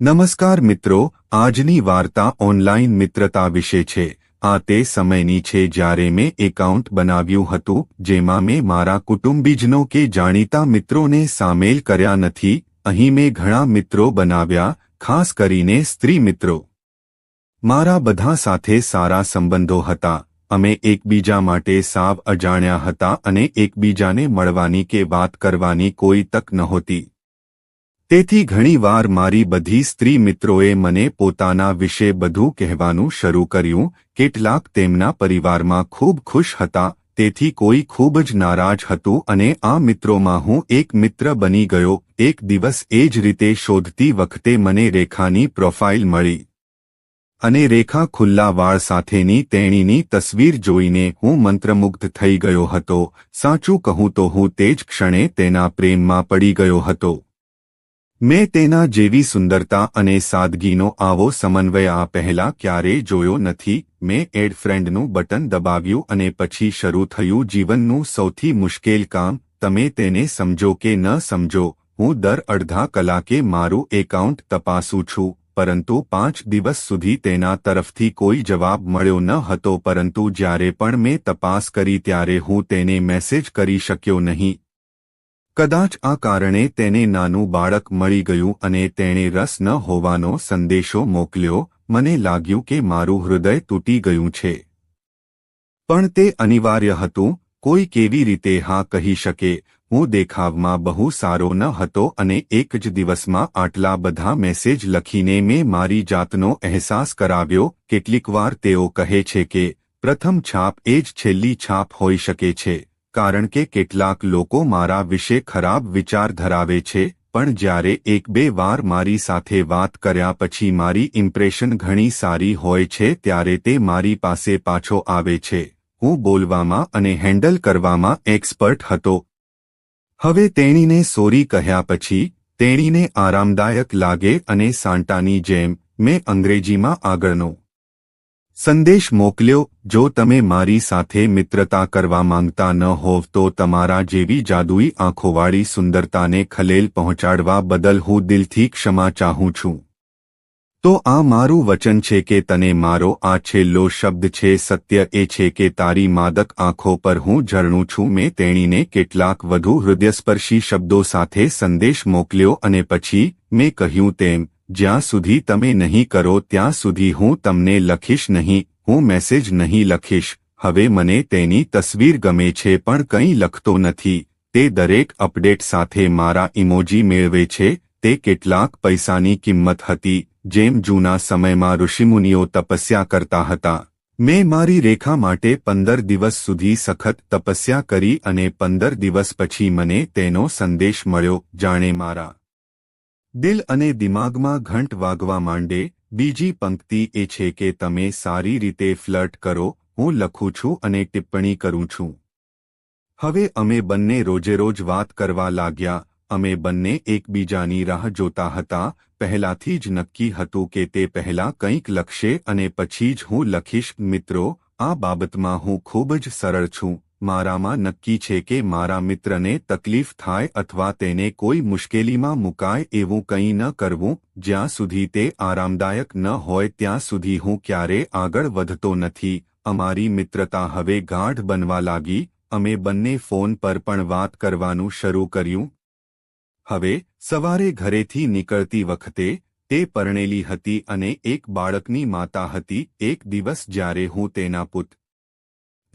નમસ્કાર મિત્રો, આજની વાર્તા ઓનલાઈન મિત્રતા વિશે છે. આ તે સમયની છે જ્યારે મેં એકાઉન્ટ બનાવ્યું હતું, જેમાં મેં મારા કુટુંબીજનો કે જાણીતા મિત્રોને સામેલ કર્યા નથી, અહીં મેં ઘણા મિત્રો બનાવ્યા, ખાસ કરીને સ્ત્રી મિત્રો. મારા બધા સાથે સારા સંબંધો હતા. અમે એકબીજા માટે સાવ અજાણ્યા હતા અને એકબીજાને મળવાની કે વાત કરવાની કોઈ તક નહોતી. તેથી ઘણીવાર મારી બધી સ્ત્રી મિત્રોએ મને પોતાના વિશે બધું કહેવાનું શરૂ કર્યું, કેટલાક તેમના પરિવારમાં ખૂબ ખુશ હતા, તેથી કોઈ ખૂબ જ નારાજ હતું અને આ મિત્રોમાં હું એક મિત્ર બની ગયો, એક દિવસ એ જ રીતે શોધતી વખતે મને રેખાની પ્રોફાઇલ મળી. અને રેખા ખુલ્લા વાળ સાથેની તેણીની તસવીર જોઈને હું મંત્રમુગ્ધ થઈ ગયો હતો, સાચું કહું તો હું તે જ ક્ષણે તેના પ્રેમમાં પડી ગયો હતો. મેં તેના જેવી સુંદરતા અને સાદગીનો આવો સમન્વય આ પહેલા ક્યારેય જોયો નથી. મેં એડ ફ્રેન્ડનું બટન દબાવ્યું અને પછી શરૂ થયું જીવનનું સૌથી મુશ્કેલ કામ. તમે તેને સમજો કે ન સમજો, હું દર અડધા કલાકે મારું એકાઉન્ટ તપાસું છું, પરંતુ પાંચ દિવસ સુધી તેના તરફથી કોઈ જવાબ મળ્યો ન હતો, પરંતુ જ્યારે પણ મેં તપાસ કરી ત્યારે હું તેને મેસેજ કરી શક્યો નહીં. કદાચ આ કારણે તેને નાનું બાળક મળી ગયું અને તેણે રસ ન હોવાનો સંદેશો મોકલ્યો, મને લાગ્યું કે મારું હૃદય તૂટી ગયું છે. પણ તે અનિવાર્ય હતું, કોઈ કેવી રીતે હા કહી શકે, હું દેખાવમાં બહુ સારો ન હતો અને એક જ દિવસમાં આટલા બધા મેસેજ લખીને મેં મારી જાતનો અહેસાસ કરાવ્યો, કેટલીકવાર તેઓ કહે છે કે, પ્રથમ છાપ એ જ છેલ્લી છાપ હોઈ શકે છે. કારણ કે કેટલાક લોકો મારા વિશે ખરાબ વિચાર ધરાવે છે, પણ જ્યારે એક બે વાર મારી સાથે વાત કર્યા પછી મારી ઇમ્પ્રેશન ઘણી સારી હોય છે ત્યારે તે મારી પાસે પાછો આવે છે. હું બોલવામાં અને હેન્ડલ કરવામાં એક્સપર્ટ હતો. હવે તેણીને સોરી કહ્યા પછી, તેણીને આરામદાયક લાગે અને સાંટાની જેમ, મેં અંગ્રેજીમાં આગળનો સંદેશ મોકલ્યો, જો તમે મારી સાથે મિત્રતા કરવા માંગતા ન હોવ તો તમારા જેવી જાદુઈ આંખોવાળી સુંદરતાને ખલેલ પહોંચાડવા બદલ હું દિલથી ક્ષમા ચાહું છું. તો આ મારું વચન છે કે તને મારો આ છેલ્લો શબ્દ છે, સત્ય એ છે કે તારી માદક આંખો પર હું ઝરણું છું. મેં તેણીને કેટલાક વધુ હૃદયસ્પર્શી શબ્દો સાથે સંદેશ મોકલ્યો અને પછી મેં કહ્યું તેમ જ્યાં સુધી તમે નહીં કરો ત્યાં સુધી હું તમને લખીશ નહીં, હું મેસેજ નહીં લખીશ, હવે મને તેની તસવીર ગમે છે પણ કંઈ લખતો નથી, તે દરેક અપડેટ સાથે મારા ઇમોજી મેળવે છે, તે કેટલાક પૈસાની કિંમત હતી, જેમ જૂના સમયમાં ઋષિમુનિઓ તપસ્યા કરતા હતા. મેં મારી રેખા માટે પંદર દિવસ સુધી સખત તપસ્યા કરી અને પંદર દિવસ પછી મને તેનો સંદેશ મળ્યો, જાણે મારા દિલ અને દિમાગમાં ઘંટ વાગવા માંડે, બીજી પંક્તિ એ છે કે તમે સારી રીતે ફ્લર્ટ કરો, હું લખું છું અને ટિપ્પણી કરું છું. હવે અમે બંને રોજેરોજ વાત કરવા લાગ્યા, અમે બંને એકબીજાની રાહ જોતા હતા, પહેલાથી જ નક્કી હતું કે તે પહેલા કંઈક લખશે અને પછી જ હું લખીશ, મિત્રો, આ બાબતમાં હું ખૂબ જ સરળ છું મારામાં નક્કી છે કે મારા મિત્રને તકલીફ થાય અથવા તેને કોઈ મુશ્કેલીમાં મુકાય એવું કંઈ ન કરવું, જ્યાં સુધી તે આરામદાયક ન હોય ત્યાં સુધી હું ક્યારે આગળ વધતો નથી. અમારી મિત્રતા હવે ગાઢ બનવા લાગી, અમે બંને ફોન પર પણ વાત કરવાનું શરૂ કર્યું. હવે, સવારે ઘરેથી નીકળતી વખતે, તે પરણેલી હતી અને એક બાળકની માતા હતી, એક દિવસ જ્યારે હું તેના પુત્ર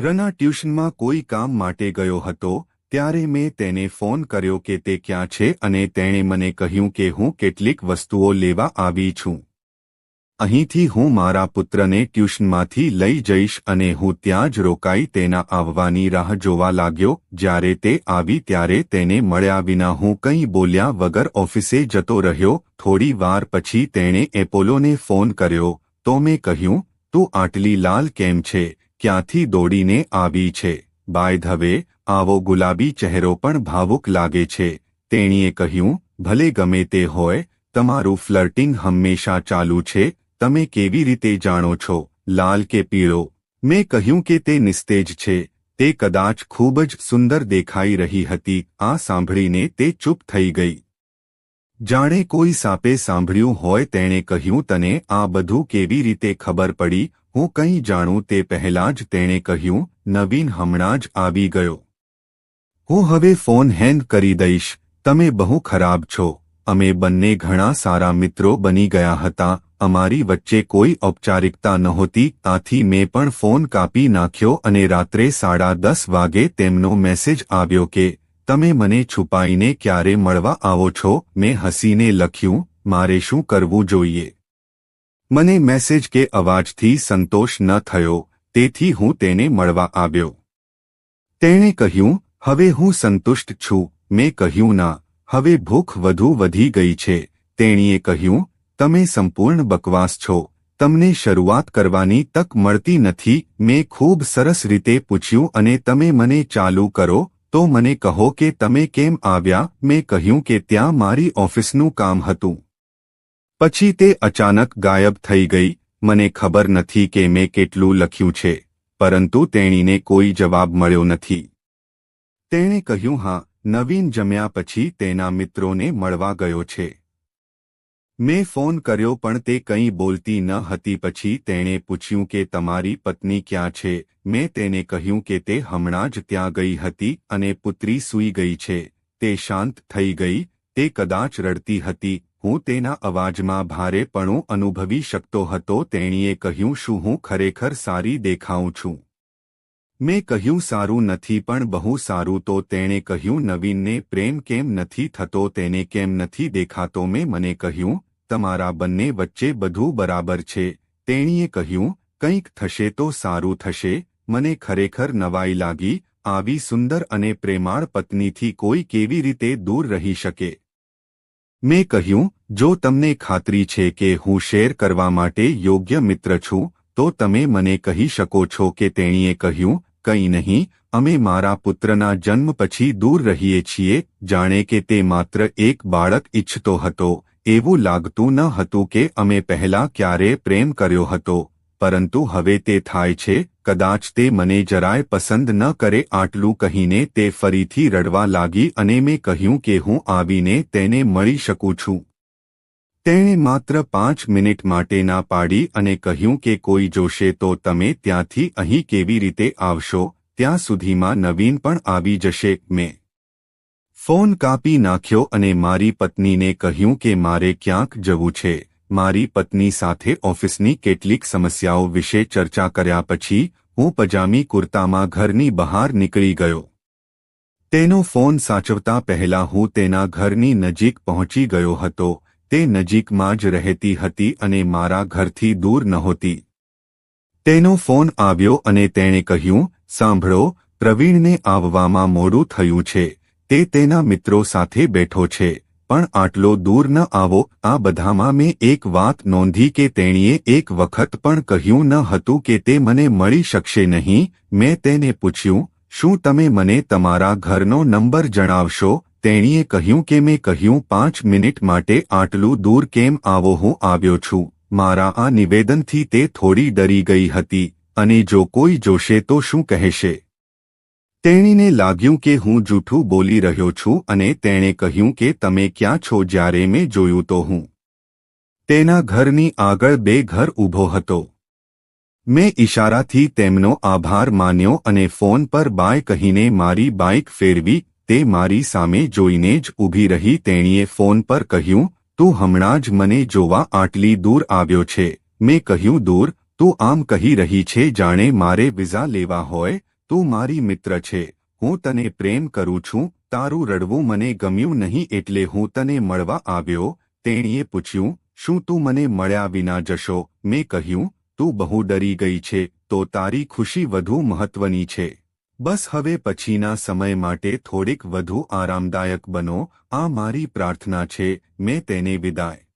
રના ટ્યુશનમાં કોઈ કામ માટે ગયો હતો, ત્યારે મેં તેને ફોન કર્યો કે તે ક્યાં છે અને તેણે મને કહ્યું કે હું કેટલીક વસ્તુઓ લેવા આવી છું. અહીંથી હું મારા પુત્રને ટ્યુશનમાંથી લઈ જઈશ અને હું ત્યાં જ રોકાઈ તેના આવવાની રાહ જોવા લાગ્યો, જ્યારે તે આવી ત્યારે તેને મળ્યા વિના હું કંઈ બોલ્યા વગર ઓફિસે જતો રહ્યો, થોડી વાર પછી તેણે એપોલોને ફોન કર્યો, તો મેં કહ્યું, તું આટલી લાલ કેમ છે? ક્યાંથી દોડીને આવી છે? બાય ધવે આવો ગુલાબી ચહેરો પણ ભાવુક લાગે છે. તેણીએ કહ્યું, ભલે ગમે તે હોય, તમારું ફ્લર્ટિંગ હંમેશા ચાલુ છે. તમે કેવી રીતે જાણો છો? લાલ કે પીળો? મેં કહ્યું કે તે નિસ્તેજ છે. તે કદાચ ખૂબ જ સુંદર દેખાઈ રહી હતી. આ સાંભળીને તે ચૂપ થઈ ગઈ. જાણે કોઈ સાપે સાંભળ્યું હોય તેણે કહ્યું, તને આ બધું કેવી રીતે ખબર પડી? હું કંઈ જાણું તે પહેલાં જ તેણે કહ્યું, નવીન હમણાં જ આવી ગયો. હું હવે ફોન હેન્ડ કરી દઈશ. તમે બહુ ખરાબ છો. અમે બંને ઘણા સારા મિત્રો બની ગયા હતા. અમારી વચ્ચે કોઈ ઔપચારિકતા નહોતી. આથી મેં પણ ફોન કાપી નાખ્યો અને રાત્રે સાડા દસ વાગે તેમનો મેસેજ આવ્યો કે, તમે મને છુપાઈને ક્યારે મળવા આવો છો? મેં હસીને લખ્યું, મારે શું કરવું જોઈએ? મને મેસેજ કે અવાજથી સંતોષ ન થયો, તેથી હું તેને મળવા આવ્યો. તેણે કહ્યું, હવે હું સંતુષ્ટ છું. મેં કહ્યું, ના, હવે ભૂખ વધુ વધી ગઈ છે. તેણીએ કહ્યું, તમે સંપૂર્ણ બકવાસ છો, તમને શરૂઆત કરવાની તક મળતી નથી. મેં ખૂબ સરસ રીતે પૂછ્યું, અને તમે મને ચાલુ કરો? તો મને કહો કે, તમે કેમ આવ્યા? મેં કહ્યું કે, ત્યાં મારી ઓફિસનું કામ હતું. પછી તે અચાનક ગાયબ થઈ ગઈ. મને ખબર નથી કે મેં કેટલું લખ્યું છે, પરંતુ તેણીને કોઈ જવાબ મળ્યો નથી. તેણે કહ્યું, હા, નવીન જમ્યા પછી તેના મિત્રોને મળવા ગયો છે. મેં ફોન કર્યો, પણ તે કંઈ બોલતી ન હતી. પછી તેણે પૂછ્યું કે તમારી પત્ની ક્યાં છે? મેં તેને કહ્યું કે તે હમણાં જ ત્યાં ગઈ હતી અને પુત્રી સૂઈ ગઈ છે. તે શાંત થઈ ગઈ. તે કદાચ રડતી હતી. હું તેના અવાજમાં ભારેપણું અનુભવી શકતો હતો તેણીએ કહ્યું, શું હું ખરેખર સારી દેખાઉં છું? મેં કહ્યું, સારું નથી, પણ બહુ સારું. તો તેણે કહ્યું, નવીનને પ્રેમ કેમ નથી થતો, તેને કેમ નથી દેખાતો? મેં મને કહ્યું, તમારા બંને વચ્ચે બધું બરાબર છે. તેણીએ કહ્યું, કંઈક થશે તો સારું થશે, મને ખરેખર નવાઈ લાગી, આવી સુંદર અને પ્રેમાળ પત્નીથી કોઈ કેવી રીતે દૂર રહી શકે? મેં કહ્યું, જો તમને ખાતરી છે કે હું શેર કરવા માટે યોગ્ય મિત્ર છું, તો તમે મને કહી શકો છો કે તેણીએ કહ્યું, કંઈ નહીં, અમે મારા પુત્રના જન્મ પછી દૂર રહીએ છીએ, જાણે કે તે માત્ર એક બાળક ઈચ્છતો હતો, એવું લાગતું ન હતું કે અમે પહેલા ક્યારે પ્રેમ કર્યો હતો, પરંતુ હવે તે થાય છે કદાચ તે મને જરાય પસંદ ન કરે આટલું કહીને તે ફરીથી રડવા લાગી અને મેં કહ્યું કે હું આવીને તેને મળી શકું છું. તેણે માત્ર પાંચ મિનિટ માટે ના પાડી અને કહ્યું કે કોઈ જોશે તો તમે ત્યાંથી અહીં કેવી રીતે આવશો, ત્યાં સુધીમાં નવીન પણ આવી જશે, મેં ફોન કાપી નાખ્યો અને મારી પત્નીને કહ્યું કે મારે ક્યાંક જવું છે. મારી પત્ની સાથે ઓફિસની કેટલીક સમસ્યાઓ વિશે ચર્ચા કર્યા પછી, હું પજામી કુર્તામાં ઘરની બહાર નીકળી ગયો. તેનો ફોન સાચવતા પહેલા હું તેના ઘરની નજીક પહોંચી ગયો હતો, તે નજીકમાં જ રહેતી હતી અને મારા ઘરથી દૂર નહોતી. તેનો ફોન આવ્યો અને તેણે કહ્યું, સાંભળો, પ્રવીણને આવવામાં મોડું થયું છે, તે તેના મિત્રો સાથે બેઠો છે પણ આટલો દૂર ન આવો, આ બધામાં મેં એક વાત નોંધી કે તેણીએ એક વખત પણ કહ્યું ન હતું કે તે મને મળી શકશે નહીં. મેં તેને પૂછ્યું, શું તમે મને તમારા ઘરનો નંબર જણાવશો? તેણીએ કહ્યું કે મેં કહ્યું, પાંચ મિનિટ માટે આટલું દૂર કેમ આવો હું આવ્યો છું? મારા આ નિવેદનથી તે થોડી ડરી ગઈ હતી. અને જો કોઈ જોશે તો શું કહેશે? તેણીને લાગ્યું કે હું જૂઠું બોલી રહ્યો છું અને તેણે કહ્યું કે તમે ક્યાં છો જ્યારે મેં જોયું તો હું તેના ઘરની આગળ બે ઘર ઊભો હતો. મેં ઇશારાથી તેમનો આભાર માન્યો અને ફોન પર બાય કહીને મારી બાઇક ફેરવી, તે મારી સામે જોઈને જ ઊભી રહી તેણીએ ફોન પર કહ્યું, તું હમણાં જ મને જોવા આટલી દૂર આવ્યો છે. મેં કહ્યું, દૂર, તું આમ કહી રહી છે જાણે મારે વિઝા લેવા હોય તું મારી મિત્ર છે, હું તને પ્રેમ કરું છું, તારું રડવું મને ગમ્યું નહીં એટલે હું તને મળવા આવ્યો, તેણીએ પૂછ્યું, શું તું મને મળ્યા વિના જશો? મેં કહ્યું, તું બહુ ડરી ગઈ છે, તો તારી ખુશી વધુ મહત્વની છે. બસ હવે પછીના સમય માટે થોડીક વધુ આરામદાયક બનો, આ મારી પ્રાર્થના છે, મેં તેને વિદાય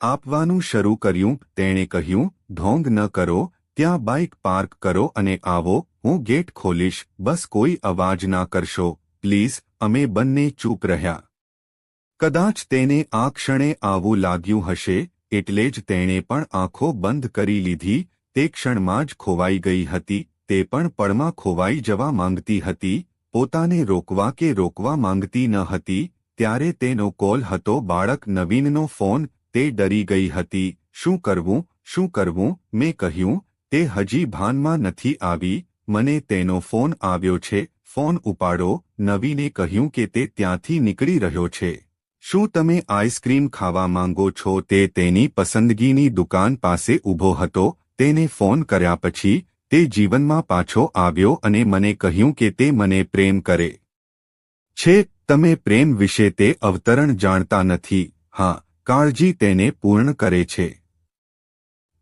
આપવાનું શરૂ કર્યું, તેણે કહ્યું ઢોંગ ન કરો, ત્યાં બાઇક પાર્ક કરો અને આવો હું ગેટ ખોલીશ, બસ કોઈ અવાજ ના કરશો, પ્લીઝ, અમે બંને ચૂપ રહ્યા. કદાચ તેને આ ક્ષણે આવું લાગ્યું હશે, એટલે જ તેણે પણ આંખો બંધ કરી લીધી, તે ક્ષણમાં જ ખોવાઈ ગઈ હતી, તે પણ પળમાં ખોવાઈ જવા માંગતી હતી, પોતાને રોકવા કે રોકવા માંગતી ન હતી, ત્યારે તેનો કોલ હતો બાળક નવીનનો ફોન, તે ડરી ગઈ હતી, શું કરવું શું કરવું? મેં કહ્યું, તે હજી ભાનમાં નથી આવી મને તેનો ફોન આવ્યો છે, ફોન ઉપાડો, નવીને કહ્યું કે તે ત્યાંથી નીકળી રહ્યો છે. શું તમે આઈસ્ક્રીમ ખાવા માંગો છો? તે તેની પસંદગીની દુકાન પાસે ઊભો હતો, તેને ફોન કર્યા પછી, તે જીવનમાં પાછો આવ્યો અને મને કહ્યું કે તે મને પ્રેમ કરે. છે, તમે પ્રેમ વિશે તે અવતરણ જાણતા નથી. હા, કાળજી તેને પૂર્ણ કરે છે.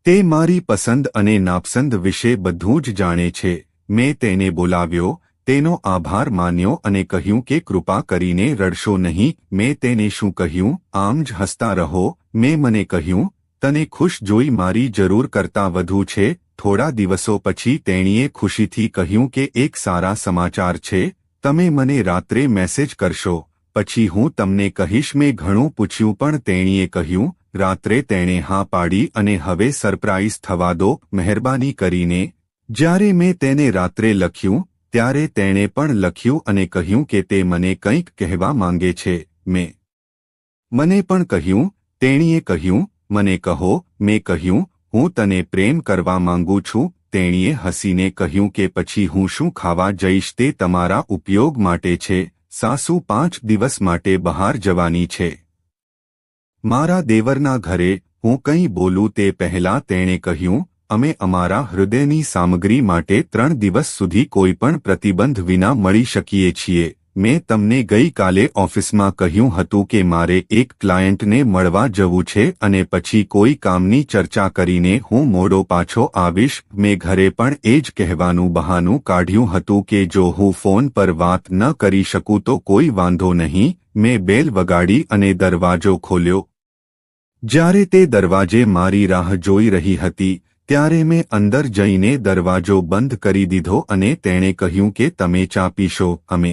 તે મારી પસંદ અને નાપસંદ વિશે બધું જ જાણે છે. મેં તેને બોલાવ્યો, તેનો આભાર માન્યો અને કહ્યું કે કૃપા કરીને રડશો નહીં. મેં તેને શું કહ્યું? આમ જ હસતા રહો. મેં મને કહ્યું, તને ખુશ જોઈ મારી જરૂર કરતાં વધુ છે. થોડા દિવસો પછી તેણીએ ખુશીથી કહ્યું કે એક સારા સમાચાર છે. તમે મને રાત્રે મેસેજ કરશો. પછી હું તમને કહીશ, મેં ઘણું પૂછ્યું પણ તેણીએ કહ્યું, રાત્રે તેણે હા પાડી અને હવે સરપ્રાઇઝ થવા દો, મહેરબાની કરીને જ્યારે મેં તેને રાત્રે લખ્યું, ત્યારે તેણે પણ લખ્યું અને કહ્યું કે તે મને કંઈક કહેવા માંગે છે, મેં. મને પણ કહ્યું, તેણીએ કહ્યું, મને કહો, મેં કહ્યું, હું તને પ્રેમ કરવા માંગુ છું. તેણીએ હસીને કહ્યું કે પછી હું શું ખાવા જઈશ તે તમારા ઉપયોગ માટે છે, સાસુ પાંચ દિવસ માટે બહાર જવાની છે. મારા દેવરના ઘરે હું કંઈ બોલું તે પહેલાં તેણે કહ્યું અમે અમારા હૃદયની સામગ્રી માટે ત્રણ દિવસ સુધી કોઈપણ પ્રતિબંધ વિના મળી શકીએ છીએ. મેં તમને ગઈકાલે ઓફિસમાં કહ્યું હતું કે મારે એક ક્લાયન્ટને મળવા જવું છે અને પછી કોઈ કામની ચર્ચા કરીને હું મોડો પાછો આવીશ. મેં ઘરે પણ એ જ કહેવાનું બહાનું કાઢ્યું હતું કે જો હું ફોન પર વાત ન કરી શકું તો કોઈ વાંધો નહીં. મેં બેલ વગાડી અને દરવાજો ખોલ્યો. જ્યારે તે દરવાજે મારી રાહ જોઈ રહી હતી ત્યારે મેં અંદર જઈને દરવાજો બંધ કરી દીધો અને તેણે કહ્યું કે તમે ચા પીશો. અમે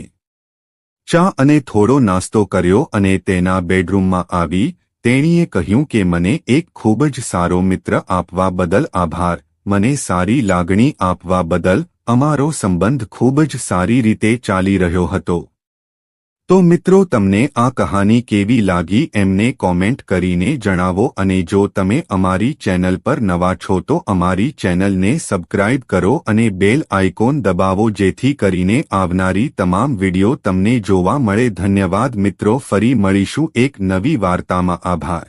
ચા અને થોડો નાસ્તો કર્યો અને તેના બેડરૂમમાં આવી. તેણીએ કહ્યું કે મને એક ખૂબ જ સારો મિત્ર આપવા બદલ આભાર. મને સારી લાગણી આપવા બદલ અમારો સંબંધ ખૂબ જ સારી રીતે ચાલી રહ્યો હતો. તો મિત્રો તમને આ કહાની કેવી લાગી એમને કોમેન્ટ કરીને જણાવો અને જો તમે અમારી ચેનલ પર નવા છો તો અમારી ચેનલને સબસ્ક્રાઇબ કરો અને બેલ આઇકોન દબાવો જેથી કરીને આવનારી તમામ વિડિયો તમને જોવા મળે. ધન્યવાદ મિત્રો, ફરી મળીશું એક નવી વાર્તામાં. આભાર.